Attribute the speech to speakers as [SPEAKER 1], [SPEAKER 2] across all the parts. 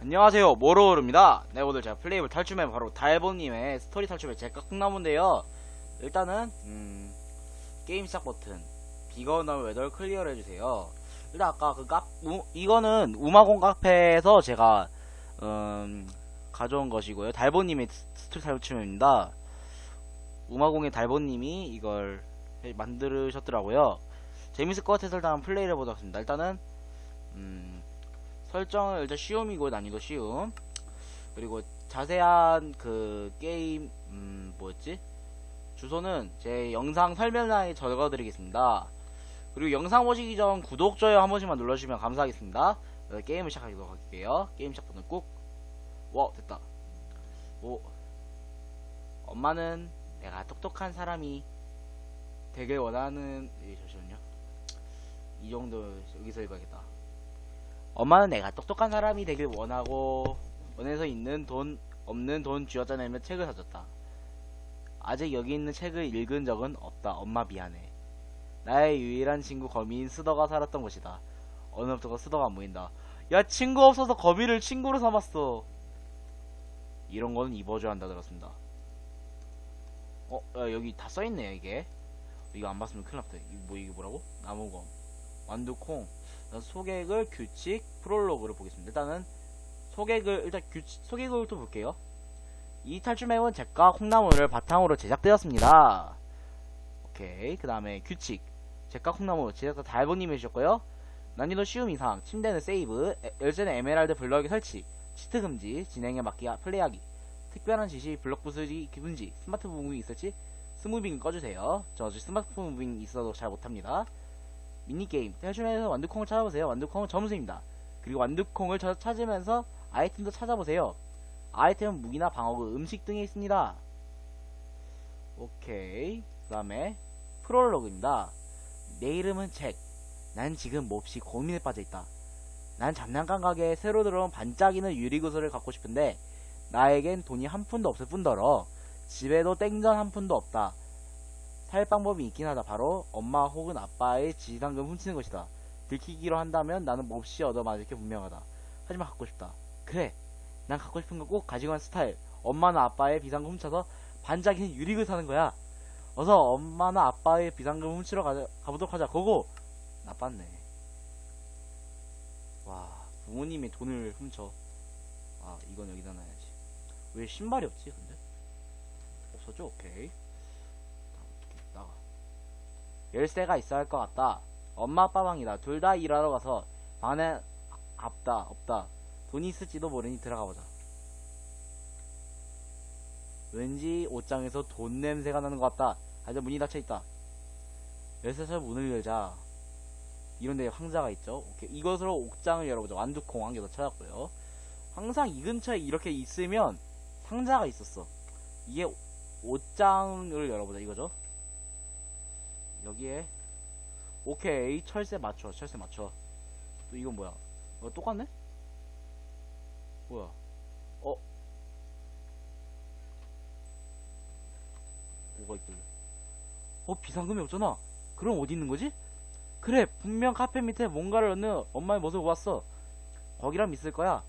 [SPEAKER 1] 안녕하세요. 모로오르입니다. 네 오늘 제가 플레이볼 탈출맵 바로 달보님의 스토리 탈출맵 제가 콩나무인데요. 일단은 음, 게임 시작 버튼 비건널 웨덜 클리어를 해주세요. 일단 아까 그 카, 우, 이거는 우마공 카페에서 제가 음, 가져온 것이고요. 달보님의 스- 스토리 탈출맵입니다 우마공의 달보님이 이걸 만드셨더라고요. 재밌을 것 같아서 일단 플레이를 해보도록 하겠습니다. 일단은 음, 설정을 일단 쉬움이고 난이도 쉬움. 그리고 자세한 그 게임 음 뭐였지? 주소는 제 영상 설명란에 적어드리겠습니다. 그리고 영상 보시기 전 구독 좋아요 한 번씩만 눌러주시면 감사하겠습니다. 어, 게임을 시작하도록 할게요. 게임 시작 버튼 꾹 와 됐다. 오. 엄마는 내가 똑똑한 사람이 되길 원하는 예, 잠시만요 이 정도 여기서 읽어야겠다 엄마는 내가 똑똑한 사람이 되길 원하고 원해서 있는 돈 없는 돈 쥐어짜 내며 책을 사줬다. 아직 여기 있는 책을 읽은 적은 없다. 엄마 미안해. 나의 유일한 친구 거미인 스더가 살았던 곳이다. 어느 날 스더가 안 보인다. 야 친구 없어서 거미를 친구로 삼았어. 이런 거는 입어줘야 한다 들었습니다. 어 야, 여기 다 써있네 이게. 이거 안 봤으면 큰일 났다. 이거 뭐 이게 뭐라고? 나무검, 완두콩. 소개글, 규칙, 프롤로그를 보겠습니다. 일단은 소개글 일단 규칙 소개글부터 볼게요. 이 탈출맵은 잭과 콩나물을 바탕으로 제작되었습니다. 오케이. 그 다음에 규칙. 잭과 콩나물 제작자 달보님이 주셨고요. 난이도 쉬움 이상, 침대는 세이브, 에- 열쇠는 에메랄드 블럭의 설치, 치트 금지, 진행에 하- 플레이하기, 특별한 지시, 블럭 부수기 금지, 스마트 무빙 있을지 스무빙 꺼주세요. 저 아직 스마트폰 무빙 있어도 잘 못합니다. 미니게임. 탈출맵에서 완두콩을 찾아보세요. 완두콩은 점수입니다. 그리고 완두콩을 쳐- 찾으면서 아이템도 찾아보세요. 아이템은 무기나 방어구 음식 등에 있습니다. 오케이. 그 다음에 프롤로그입니다. 내 이름은 잭 난 지금 몹시 고민에 빠져있다. 난 장난감 가게에 새로 들어온 반짝이는 유리구슬을 갖고 싶은데 나에겐 돈이 한 푼도 없을 뿐더러 집에도 땡전 한 푼도 없다 살 방법이 있긴 하다. 바로 엄마 혹은 아빠의 지상금 훔치는 것이다. 들키기로 한다면 나는 몹시 얻어맞을 게 분명하다. 하지만 갖고 싶다. 그래. 난 갖고 싶은 거 꼭 가지고 간 스타일. 엄마나 아빠의 비상금 훔쳐서 반짝이는 유리글 사는 거야. 어서 엄마나 아빠의 비상금 훔치러 가자, 가보도록 하자. 고고! 나빴네. 와, 부모님의 돈을 훔쳐. 아, 이건 여기다 놔야지. 왜 신발이 없지, 근데? 없어져? 오케이. 나가. 열쇠가 있어야 할 것 같다. 엄마 아빠 방이다. 둘 다 일하러 가서 방에 없다 없다. 돈이 있을지도 모르니 들어가 보자. 왠지 옷장에서 돈 냄새가 나는 것 같다. 하지만 문이 닫혀 있다. 열쇠서 문을 열자. 이런 데 황자가 있죠. 오케이. 이것으로 옥장을 열어보자. 완두콩 한개더 찾았고요. 항상 이 근처에 이렇게 있으면 상자가 있었어. 이게 옷장을 열어보자. 이거죠. 여기에 오케이. 철새 맞춰. 철새 맞춰. 또 이건 뭐야? 어, 똑같네? 뭐야? 어? 뭐가 있길래? 어 비상금이 없잖아. 그럼 어디 있는 거지? 그래 분명 카페 밑에 뭔가를 넣는 엄마의 모습을 보았어. 거기랑 있을 거야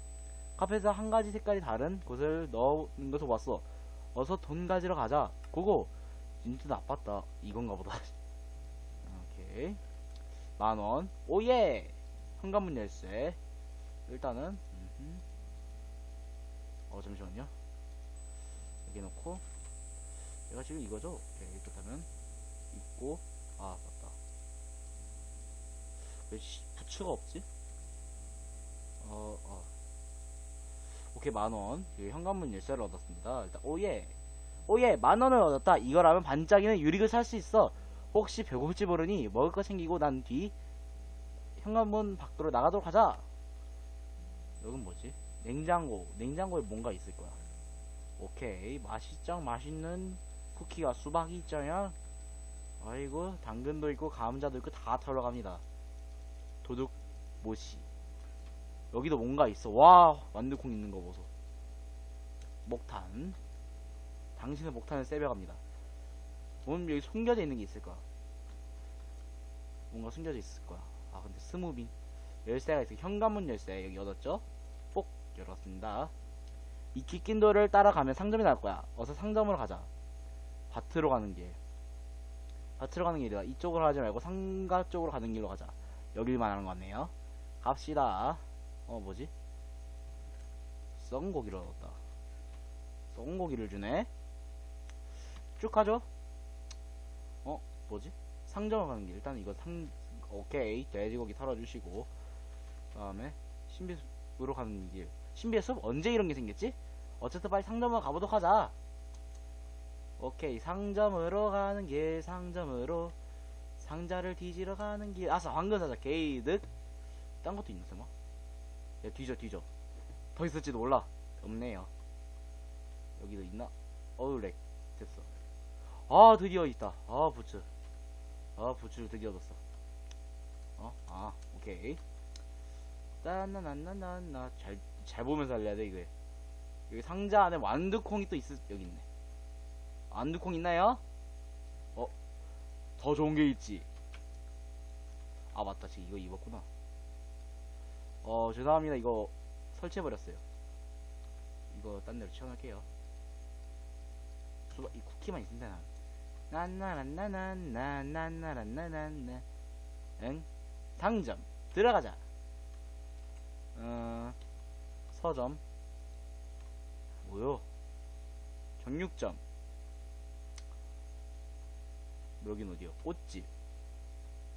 [SPEAKER 1] 카페에서 한 가지 색깔이 다른 곳을 넣는 것을 봤어. 어서 돈 가지러 가자. 고고 진짜 나빴다. 이건가 보다. 오케이. 만 원. 오예! 현관문 열쇠 일단은 음흠. 어 잠시만요. 여기 놓고. 얘가 지금 이거죠? 오케이 그렇다면 있고. 아 맞다. 왜 시- 부츠가 없지? 어, 어. 오케이 만원 여기 현관문 열쇠를 얻었습니다 일단 오예 오예 만원을 얻었다 이거라면 반짝이는 유리를 살수 있어 혹시 배고플지 모르니 먹을 거 챙기고 난 뒤 현관문 밖으로 나가도록 하자. 여긴 뭐지? 냉장고. 냉장고에 뭔가 있을 거야. 오케이. 맛있짱 맛있는 쿠키가 수박이 있잖아. 아이고 당근도 있고 감자도 있고 다 털러 갑니다. 도둑 모시. 여기도 뭔가 있어. 와 완두콩 있는 거 보소. 목탄. 당신의 목탄을 세배갑니다. 뭔 여기 숨겨져 있는 게 있을 거야. 뭔가 숨겨져 있을 거야. 아 근데 스무빈 열쇠가 있어. 현관문 열쇠 여기 얻었죠? 뽁 열었습니다. 이 깃긴도를 따라가면 상점이 나올 거야. 어서 상점으로 가자. 밭으로 가는 길. 밭으로 가는 길이다. 이쪽으로 가지 말고 상가 쪽으로 가는 길로 가자. 여길 말하는 것 같네요. 갑시다. 어 뭐지? 썩은 고기를 얻었다. 썩은 고기를 주네. 쭉 가죠. 어 뭐지? 상점을 가는 길. 일단 이거 상 오케이 돼지고기 털어주시고 그 다음에 신비숲으로 가는 길. 신비의 숲 언제 이런 게 생겼지? 어쨌든 빨리 상점으로 가보도록 하자. 오케이 상점으로 가는 길 상점으로 상자를 뒤지러 가는 길 아싸 황금사자 게이득 딴 것도 있나 설마? 야 뒤져 뒤져. 더 있을지도 몰라. 없네요. 여기도 있나? 어우 렉. 됐어. 아 드디어 있다. 아 부츠. 아 부츠를 드디어 얻었어. 어? 아 오케이. 따나나나나나. 잘, 잘 보면서 알려야 돼 이거 여기 상자 안에 완두콩이 또 있, 여기 있네. 완두콩 있나요? 어? 더 좋은 게 있지. 아 맞다. 지금 이거 입었구나 어 죄송합니다. 이거 설치해버렸어요. 이거 딴 데로 치워놓을게요. 이 쿠키만 있으면 되나? 난나란나난나난나란나난나. 응? 상점. 들어가자. 어 서점. 뭐요? 정육점. 여긴 어디요? 꽃집.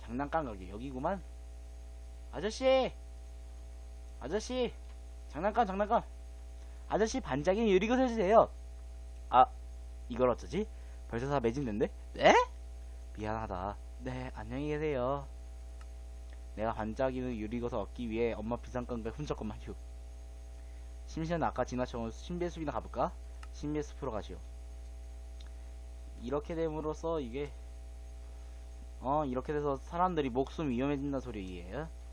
[SPEAKER 1] 장난감 가게. 여기구만. 아저씨 아저씨 장난감 장난감. 아저씨 반짝이는 유리고 해주세요. 아 이걸 어쩌지? 벌써 다 매진된데 네? 미안하다. 네 안녕히 계세요. 내가 반짝이는 유리것을 얻기 위해 엄마 비상금을 훔쳤건만 휴 심시는 아까 지나쳐온 신비의 숲이나 가볼까? 신비의 숲으로 가시오. 이렇게 됨으로써 이게 어 이렇게 돼서 사람들이 목숨이 위험해진다 소리예요? 어,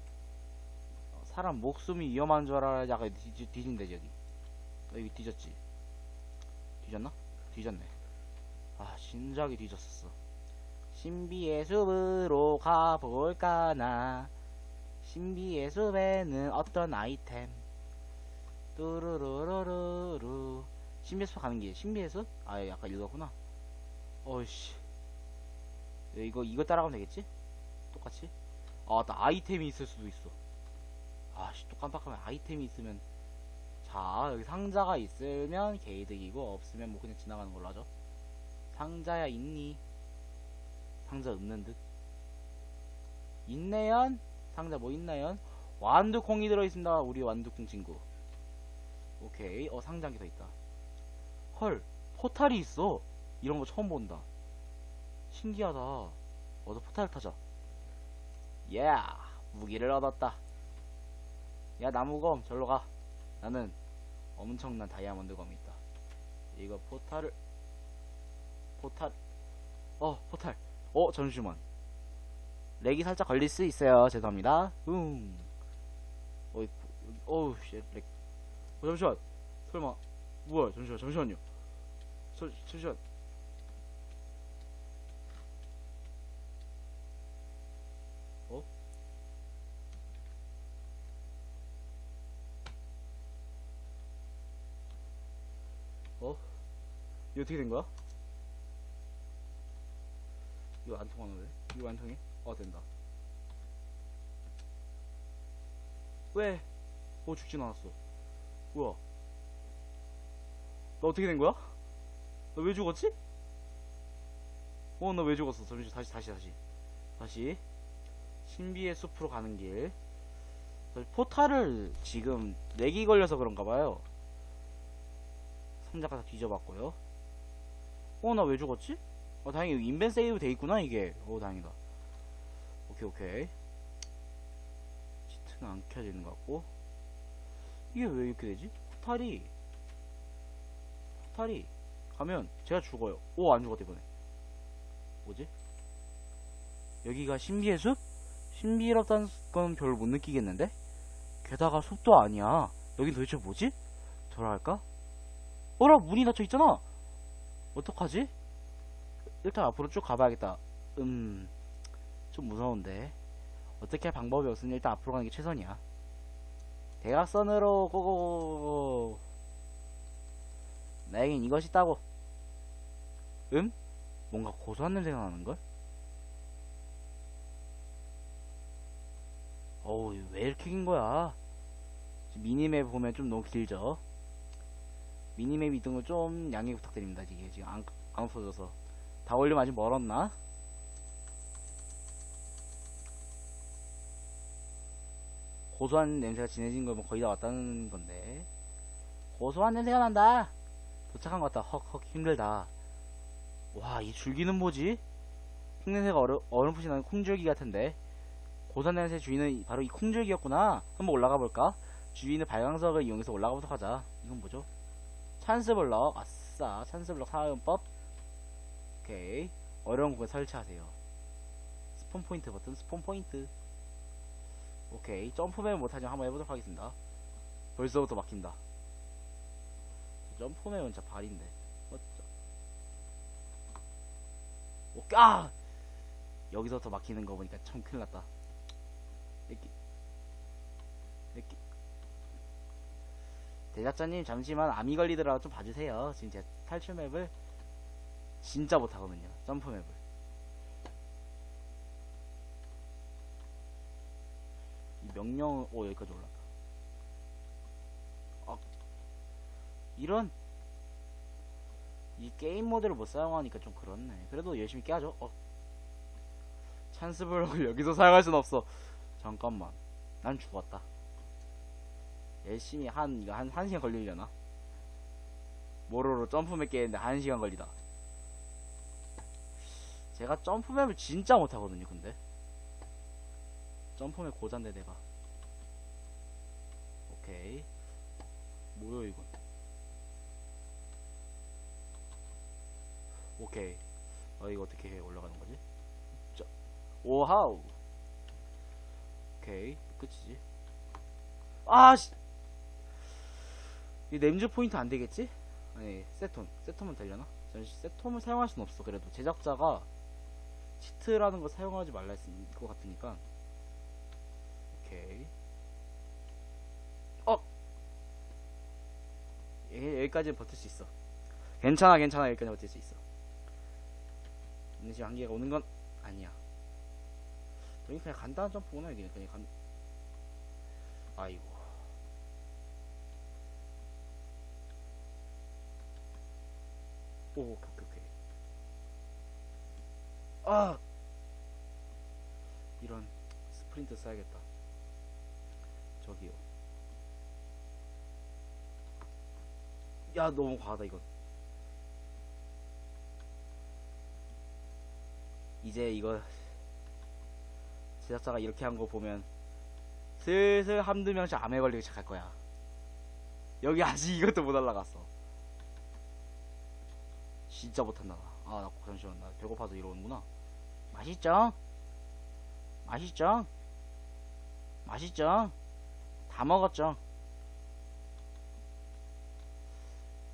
[SPEAKER 1] 사람 목숨이 위험한 줄 알아야 약간 뒤, 뒤진대 저기. 어, 여기 뒤졌지? 뒤졌나? 뒤졌네. 아 신작이 뒤졌었어. 신비의 숲으로 가볼까나? 신비의 숲에는 어떤 아이템? 뚜루루루루루. 신비의 숲 가는 길. 신비의 숲? 아 약간 읽었구나. 어이씨. 야, 이거 이거 따라가면 되겠지? 똑같이? 아, 나 아이템이 있을 수도 있어. 아씨, 또 깜빡하면 아이템이 있으면 자, 여기 상자가 있으면 개이득이고 없으면 뭐 그냥 지나가는 걸로 하죠. 상자야 있니? 상자 없는 듯. 있네연? 상자 뭐 있나연? 완두콩이 들어있습니다. 우리 완두콩 친구. 오케이. 어, 상자 한개더 있다. 헐, 포탈이 있어. 이런 거 처음 본다. 신기하다. 어서 포탈 타자. 예, 무기를 얻었다. 야, 나무검, 절로 가. 나는 엄청난 다이아몬드 검이 있다. 이거 포탈을, 포탈, 어, 포탈. 어, 잠시만. 렉이 살짝 걸릴 수 있어요. 죄송합니다. 음. 어이, 어우, 씨, 렉. 어, 잠시만. 설마. 뭐야, 잠시만, 잠시만요. 저, 잠시만. 이거 어떻게 된 거야? 이거 안 통하는데? 이거 안 통해? 어 된다. 왜? 어 죽진 않았어. 뭐야? 너 어떻게 된 거야? 너왜 죽었지? 어너왜 죽었어? 잠시 다시 다시 다시 다시 신비의 숲으로 가는 길. 포탈을 지금 렉이 걸려서 그런가 봐요. 상자가 다 뒤져봤고요. 어, 나 왜 죽었지? 어, 다행히 인벤 세이브 돼 있구나, 이게. 어, 다행이다. 오케이, 오케이. 치트는 안 켜지는 것 같고. 이게 왜 이렇게 되지? 포탈이, 포탈이, 가면 제가 죽어요. 오, 안 죽었다, 이번에. 뭐지? 여기가 신비의 숲? 신비롭다는 건 별로 못 느끼겠는데? 게다가 숲도 아니야. 여긴 도대체 뭐지? 돌아갈까? 어라, 문이 닫혀 있잖아! 어떡하지? 일단 앞으로 쭉 가봐야겠다. 음, 좀 무서운데. 어떻게 할 방법이 없으니 일단 앞으로 가는 게 최선이야. 대각선으로 고고. 나에겐 이것이 있다고. 음? 뭔가 고소한 냄새가 나는걸? 어우, 왜 이렇게 긴 거야? 미니맵 보면 좀 너무 길죠? 미니맵 이등을 좀 양해 부탁드립니다. 이게 지금 안, 안 없어져서. 다 올리면 아직 멀었나? 고소한 냄새가 진해진 거면 거의 다 왔다는 건데. 고소한 냄새가 난다! 도착한 것 같다. 헉 헉 힘들다. 와, 이 줄기는 뭐지? 흙냄새가 어려, 어렴풋이 나는 콩줄기 같은데. 고소한 냄새 주인은 바로 이 콩줄기였구나. 한번 올라가 볼까? 주인의 발광석을 이용해서 올라가 보도록 하자. 이건 뭐죠? 찬스 블럭. 아싸. 찬스 블럭 사용법. 오케이. 어려운 공간 설치하세요. 스폰 포인트 버튼, 스폰 포인트. 오케이. 점프맨 못하지만 한번 해보도록 하겠습니다. 벌써부터 막힌다. 점프맨은 진짜 발인데. 어쩌. 오케이. 아! 여기서부터 막히는 거 보니까 참 큰일 났다. 이렇게. 이렇게. 대작자님, 잠시만 암이 걸리더라도 좀 봐주세요. 지금 제 탈출 맵을 진짜 못하거든요. 점프 맵을. 이 명령, 오, 여기까지 올라가. 아, 이런. 이 게임 모드를 못 사용하니까 좀 그렇네. 그래도 열심히 깨야죠. 어. 찬스 블록을 여기서 사용할 순 없어. 잠깐만. 난 죽었다. 열심히 한, 한, 한 시간 걸리려나? 모로로 점프맵 깨는데 한 시간 걸리다. 제가 점프맵을 진짜 못하거든요, 근데. 점프맵 고잔데, 내가. 오케이. 뭐야, 이건. 오케이. 어, 이거 어떻게 해 올라가는 거지? 자, 오하우. 오케이. 끝이지. 아, 씨! 이 냄즈 포인트 안 되겠지? 아니, 세톤. 세톤은 되려나? 잠시 세톰을 사용할 순 없어. 그래도 제작자가 치트라는 거 사용하지 말라 했을 것 같으니까. 오케이. 어! 예, 여기까지는 버틸 수 있어. 괜찮아, 괜찮아. 여기까지 버틸 수 있어. 지금 한계가 오는 건 아니야. 여기 그냥 간단한 점프구나, 여기는. 그냥 간, 아이고. 오, 오케이, 오케이. 아! 이런, 스프린트 써야겠다. 저기요. 야, 너무 과하다, 이건. 이제 이거, 제작자가 이렇게 한 거 보면, 슬슬 한두 명씩 암에 걸리기 시작할 거야. 여기 아직 이것도 못 올라갔어. 진짜 못한다. 나. 아, 나 잠시만. 나 배고파서 이러는구나. 맛있죠? 맛있죠? 맛있죠? 다 먹었죠?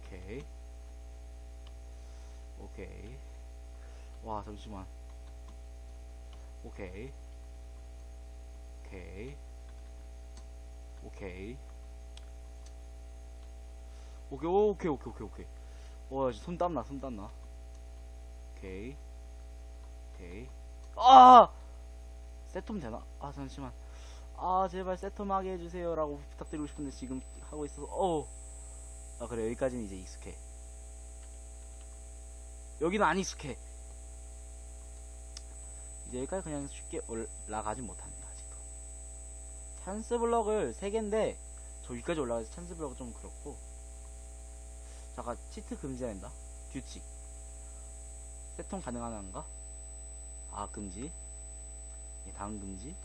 [SPEAKER 1] 오케이. 오케이. 와, 잠시만. 오케이. 오케이. 오케이. 오케이, 오케이, 오케이, 오케이, 오케이. 와, 손 땀나, 손 땀나. 오케이. 오케이. 아! 세톰 되나? 아, 잠시만. 아, 제발 세톰하게 해주세요 라고 부탁드리고 싶은데 지금 하고 있어서, 어 아, 그래, 여기까지는 이제 익숙해. 여기는 안 익숙해. 이제 여기까지 그냥 쉽게 올라가진 못하네, 아직도. 찬스 블럭을 3개인데, 저 위까지 올라가서 찬스 블럭은 좀 그렇고, 잠깐 치트 금지해야 된다. 규칙. 세통 가능한가? 아 금지. 예, 다음 금지.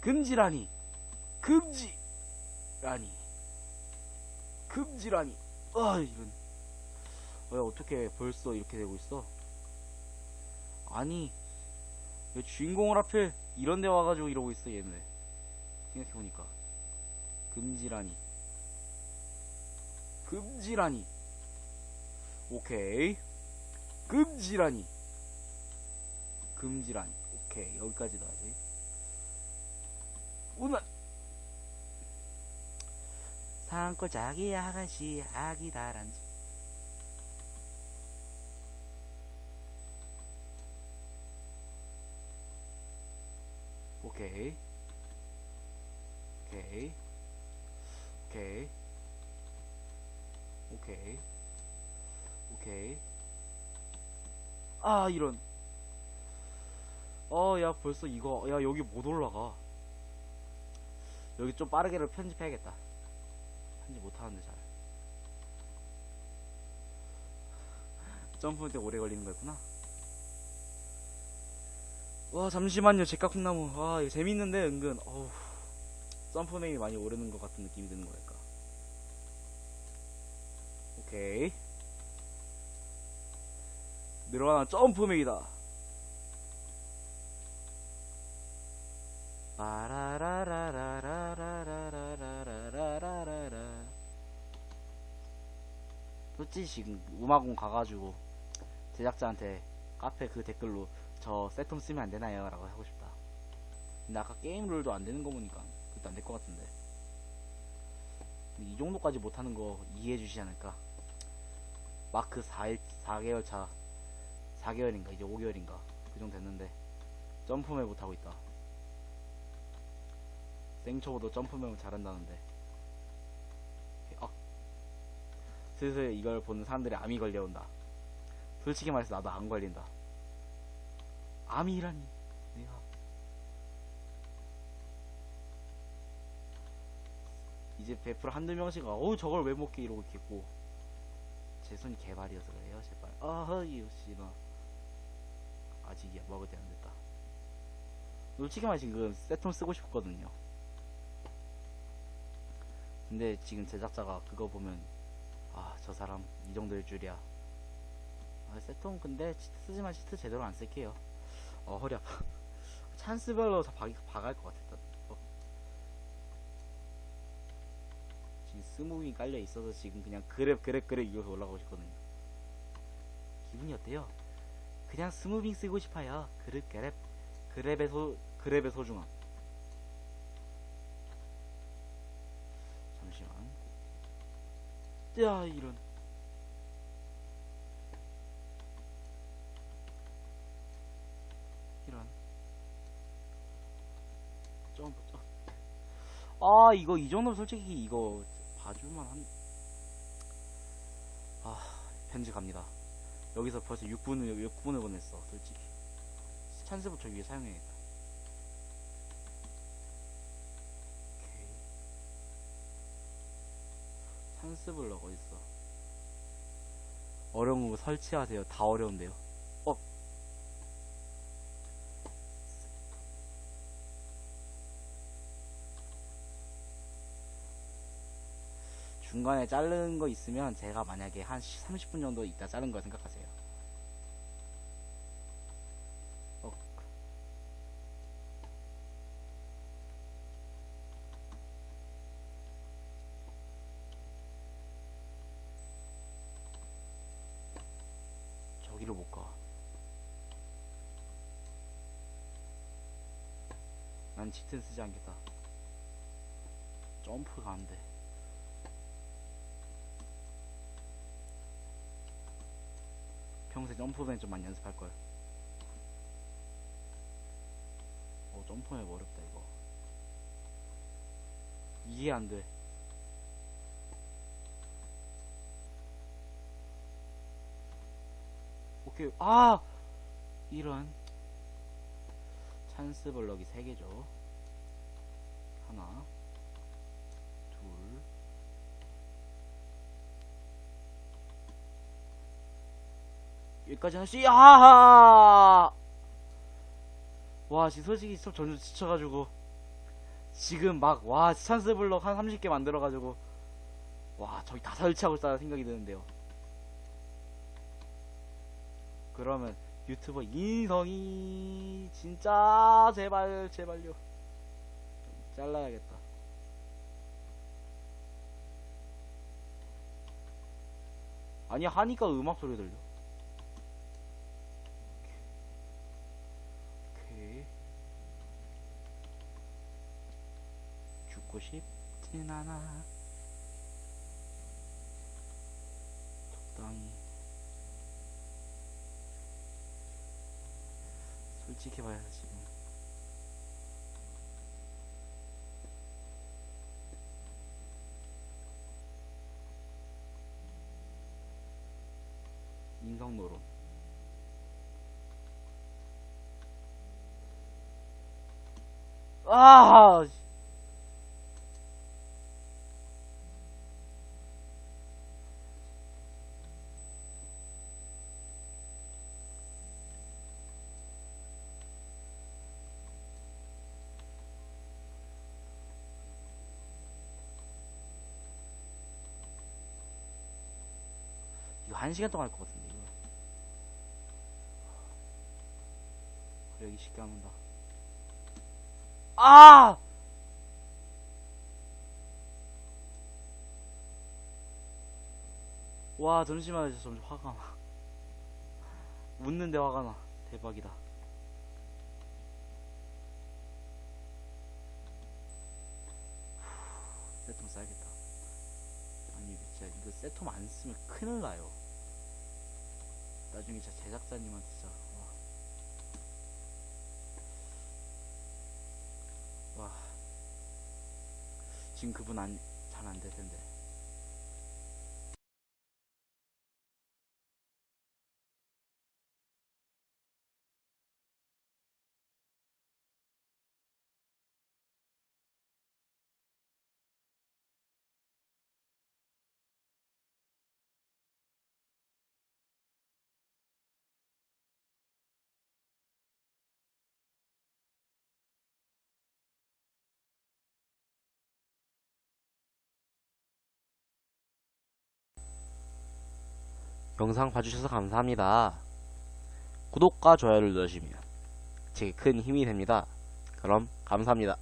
[SPEAKER 1] 금지라니. 금지라니. 금지라니. 아 이런. 왜 어떻게 벌써 이렇게 되고 있어? 아니 왜 주인공을 하필 이런 데 와가지고 이러고 있어 얘네. 생각해보니까. 금지라니 금지라니. 오케이. 금지라니. 금지라니. 오케이. 여기까지 넣어야지. 우나 산골 자기 아가씨 아기 다란쥐 오케이. 오케이. 오케이 오케이. 오케이. 아 이런. 어 야 벌써 이거 야 여기 못 올라가. 여기 좀 빠르게를 편집해야겠다. 편집 못하는데 잘. 점프 때 오래 걸리는 거였구나. 와 잠시만요 제깍 콩나무. 와 이거 재밌는데 은근. 어우 점프맨이 많이 오르는 것 같은 느낌이 드는 거랄까 오케이 늘어나는 점프맨이다 빠라라라라라라라라라라라라 솔직히 지금 음악원 가가지고 제작자한테 카페 그 댓글로 저 세톰 쓰면 안 되나요? 라고 하고 싶다. 근데 아까 게임 룰도 안 되는 거 보니까 그것도 안 될 것 같은데. 이 정도까지 못하는 거 이해해 주시지 않을까? 마크 4일, 4개월 차, 4개월인가, 이제 5개월인가. 그 정도 됐는데, 점프맵 못하고 있다. 생초보도 점프맵을 잘한다는데. 아. 슬슬 이걸 보는 사람들이 암이 걸려온다. 솔직히 말해서 나도 안 걸린다. 암이라니 내가 이제 100% 한두 명씩 어우 저걸 왜 먹게 이러고 있겠고 제 손이 개발이어서 그래요 제발. 아이 씨나 아직이야 먹을 때 안 됐다. 솔직히 말해 지금 세톰 쓰고 싶거든요. 근데 지금 제작자가 그거 보면 아 저 사람 이 정도일 줄이야. 아 세톰 근데 쓰지만 치트 제대로 안 쓸게요. 어 허리 아파 찬스별로 다 박, 박을 것 같았다 어. 지금 스무빙 깔려 있어서 지금 그냥 그랩 그랩 그랩 이어서 올라가고 싶거든요. 기분이 어때요? 그냥 스무빙 쓰고 싶어요. 그랩 그랩 그랩의 소 그랩의 소중함. 잠시만. 야 이런. 이런. 점프. 아 이거 이 정도면 솔직히 이거 봐줄만 한... 아 편지 갑니다. 여기서 벌써 6분을 6분을 보냈어 솔직히. 찬스부터 위에 사용해야겠다. 오케이. 찬스 블럭 어딨어? 어려운 거 설치하세요. 다 어려운데요 어 중간에 자르는 거 있으면 제가 만약에 한 30분 정도 있다 자른 거 생각하세요. 어. 저기로 못 가. 난 치튼 쓰지 않겠다. 점프가 안 돼. 평소에 점프맨 좀 많이 연습할 걸. 어, 점프맨 어렵다 이거. 이해 안 돼. 오케이. 아! 이런. 찬스 블럭이 3개죠. 하나. 둘. 여기까지 하나씩. 아하! 와 지금 솔직히 좀 전주 지쳐가지고. 지금 막 와 찬스 블럭 한 30개 만들어가지고. 와 저기 다 설치하고 있다 생각이 드는데요. 그러면 유튜버 인성이 진짜 제발 제발요. 잘라야겠다. 아니 하니까 음악 소리 들려 듣고 싶진 않아. 적당히. 솔직히 말해서 지금 인성노론. 아 이거 한 시간 동안 할 것 같은데 이거. 여기 쉽게 하면 다 아! 와 잠시만 점점 화가 나. 웃는데 화가 나. 대박이다. 세톰 써야겠다. 아니 진짜 이거 세톰 안 쓰면 큰일 나요 나중에 진짜 제작자님한테 진짜 와, 와. 지금 그분 안 잘 안 될 텐데 영상 봐주셔서 감사합니다. 구독과 좋아요를 누르시면 제게 큰 힘이 됩니다. 그럼 감사합니다.